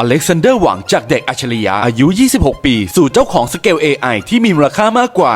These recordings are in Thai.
อเล็กซานเดอร์หวังจากเด็กอัจฉริยะอายุ 26 ปี สู่เจ้าของสเกล AI ที่มีมูลค่ามากกว่า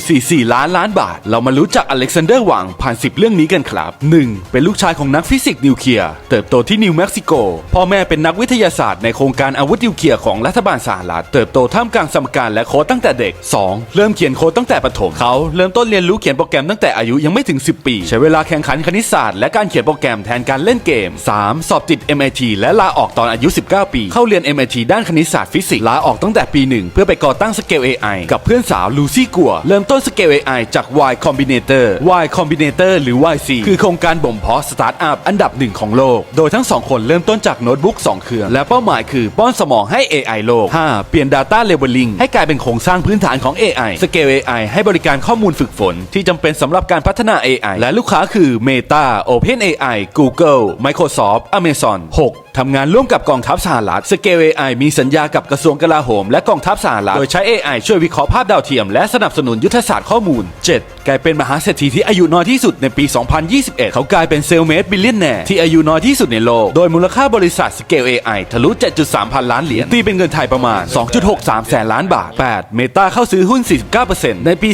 1.44 ล้านล้านบาท เรามารู้จักอเล็กซานเดอร์หวังผ่าน 10 เรื่องนี้กันครับ 1. เป็นลูกชายของนักฟิสิกส์นิวเคลียร์ เติบโตที่นิวเม็กซิโก พ่อแม่เป็นนักวิทยาศาสตร์ในโครงการอาวุธนิวเคลียร์ของรัฐบาลสหรัฐ เติบโตท่ามกลางสมการและโค้ดตั้งแต่เด็ก 2. เริ่มเขียนโค้ดตั้งแต่ประถม เขาเริ่มต้นเรียนรู้เขียนโปรแกรมตั้งแต่อายุยังไม่ถึง 10 ปี ใช้เวลาแข่งขันคณิตศาสตร์และการเขียนโปรแกรมแทนการเล่นเกม 3. สอบติด MIT และลาออกตอนอายุ 19 ปีเข้าเรียน MIT ด้านคณิตศาสตร์ฟิสิกส์ลาออกตั้งแต่ปีหนึ่งเพื่อไปก่อตั้งสเกล AI กับเพื่อนสาวลูซี่กัว เริ่มต้นสเกล AI จาก Y Combinator Y Combinator หรือ YC คือโครงการบ่มเพาะสตาร์ทอัพอันดับหนึ่งของโลก โดยทั้งสองคนเริ่มต้นจากโน้ตบุ๊ก2เครื่อง และเป้าหมายคือป้อนสมองให้ AI โลก 5. เปลี่ยน Data Labeling ให้กลายเป็นโครงสร้างพื้นฐานของ AI Scale AI ให้บริการข้อมูลฝึกฝน ที่จำเป็นสำหรับการพัฒนา AI และลูกค้าคือ Meta OpenAI Google Microsoft Amazon 6. ทำงานร่วมกับกองทัพสหรัฐ Scale AI มีสัญญากับกระทรวงกลาโหมและกองทัพสหรัฐโดยใช้ AI ช่วยวิเคราะห์ภาพดาวเทียมและสนับสนุนยุทธศาสตร์ข้อมูล 7. กลายเป็นมหาเศรษฐีที่อายุน้อยที่สุดในปี 2021 เขากลายเป็นเซลเมดบิลเลียนแนร์ที่อายุน้อยที่สุดในโลก โดยมูลค่าบริษัท Scale AI ทะลุ 7.3 พันล้านเหรียญตีเป็นเงินไทยประมาณ 2.63 แสนล้านบาท 8. Meta เข้าซื้อหุ้น 49%ในปี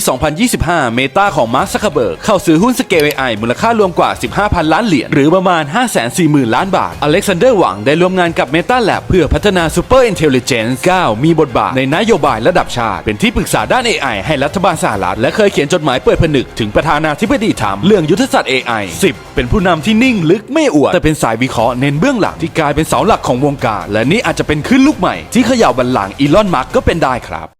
2025 Meta ของ Mark Zuckerberg เข้าซื้อหุ้น Scale AI มูลค่ารวมกว่า 15 พันล้านเหรียญหรือประมาณ 540,000 ล้านบาทอเล็กซานเดอร์หวังได้ร่วมงานกับ Meta Lab เพื่อพัฒนา Super Intelligence 9 มีบทบาทในนโยบายระดับชาติ เป็นที่ปรึกษาด้าน AI ให้รัฐบาลสหรัฐ และเคยเขียนจดหมายเปิดผนึกถึงประธานาธิบดีทรัมป์เรื่องยุทธศาสตร์ AI 10 เป็นผู้นำที่นิ่งลึกไม่อวด แต่เป็นสายวิเคราะห์เน้นเบื้องหลังที่กลายเป็นเสาหลักของวงการ และนี่อาจจะเป็นขึ้นลูกใหม่ที่เขย่าบัลลังก์อีลอนมัสก์ก็เป็นได้ครับ